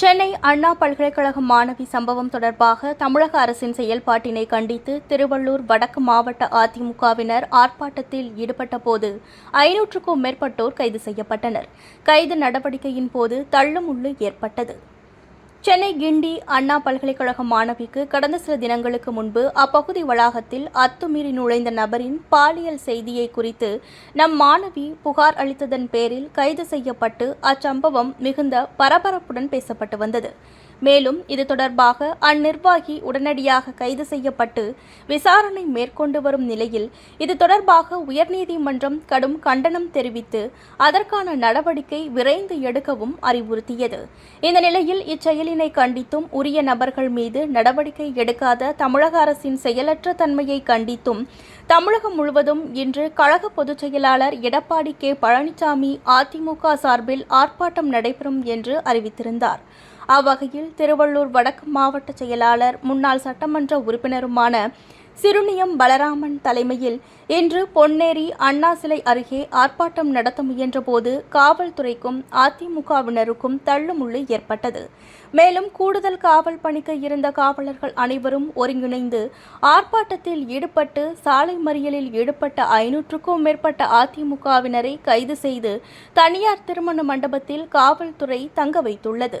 சென்னை அண்ணா பல்கலைக்கழக மாணவி சம்பவம் தொடர்பாக தமிழக அரசின் செயல்பாட்டினை கண்டித்து திருவள்ளூர் வடக்கு மாவட்ட அதிமுகவினர் ஆர்ப்பாட்டத்தில் ஈடுபட்டபோது ஐநூற்றுக்கும் மேற்பட்டோர் கைது செய்யப்பட்டனர். கைது நடவடிக்கையின் போது தள்ளுமுள்ளு ஏற்பட்டது. சென்னை கிண்டி அண்ணா பல்கலைக்கழக மாணவிக்கு கடந்த சில தினங்களுக்கு முன்பு அப்பகுதி வளாகத்தில் அத்துமீறி நுழைந்த நபரின் பாலியல் செய்தியை குறித்து நம் மாணவி புகார் அளித்ததன் பேரில் கைது செய்யப்பட்டு அச்சம்பவம் மிகுந்த பரபரப்புடன் பேசப்பட்டு வந்தது. மேலும் இது தொடர்பாக அந்நிர்வாகி உடனடியாக கைது செய்யப்பட்டு விசாரணை மேற்கொண்டு வரும் நிலையில் இது தொடர்பாக உயர்நீதிமன்றம் கடும் கண்டனம் தெரிவித்து அதற்கான நடவடிக்கை விரைந்து எடுக்கவும் அறிவுறுத்தியது. இந்த நிலையில் இச்செயலின் கண்டித்தும் உரிய நபர்கள் மீது நடவடிக்கை எடுக்காத தமிழக அரசின் செயலற்ற தன்மையை கண்டித்தும் தமிழகம் முழுவதும் இன்று கழக பொதுச் செயலாளர் எடப்பாடி கே. பழனிசாமி அதிமுக சார்பில் ஆர்ப்பாட்டம் நடைபெறும் என்று அறிவித்திருந்தார். அவ்வகையில் திருவள்ளூர் வடக்கு மாவட்ட செயலாளர் முன்னாள் சட்டமன்ற உறுப்பினருமான சிறுனியம் பலராமன் தலைமையில் இன்று பொன்னேரி அண்ணா சிலை அருகே ஆர்ப்பாட்டம் நடத்த முயன்றபோது காவல்துறைக்கும் அதிமுகவினருக்கும் தள்ளுமுள்ளு ஏற்பட்டது. மேலும் கூடுதல் காவல் பணிக்கு இருந்த காவலர்கள் அனைவரும் ஒருங்கிணைந்து ஆர்ப்பாட்டத்தில் ஈடுபட்டு சாலை மறியலில் ஈடுபட்ட ஐநூற்றுக்கும் மேற்பட்ட அதிமுகவினரை கைது செய்து தனியார் திருமண மண்டபத்தில் காவல்துறை தங்க வைத்துள்ளது.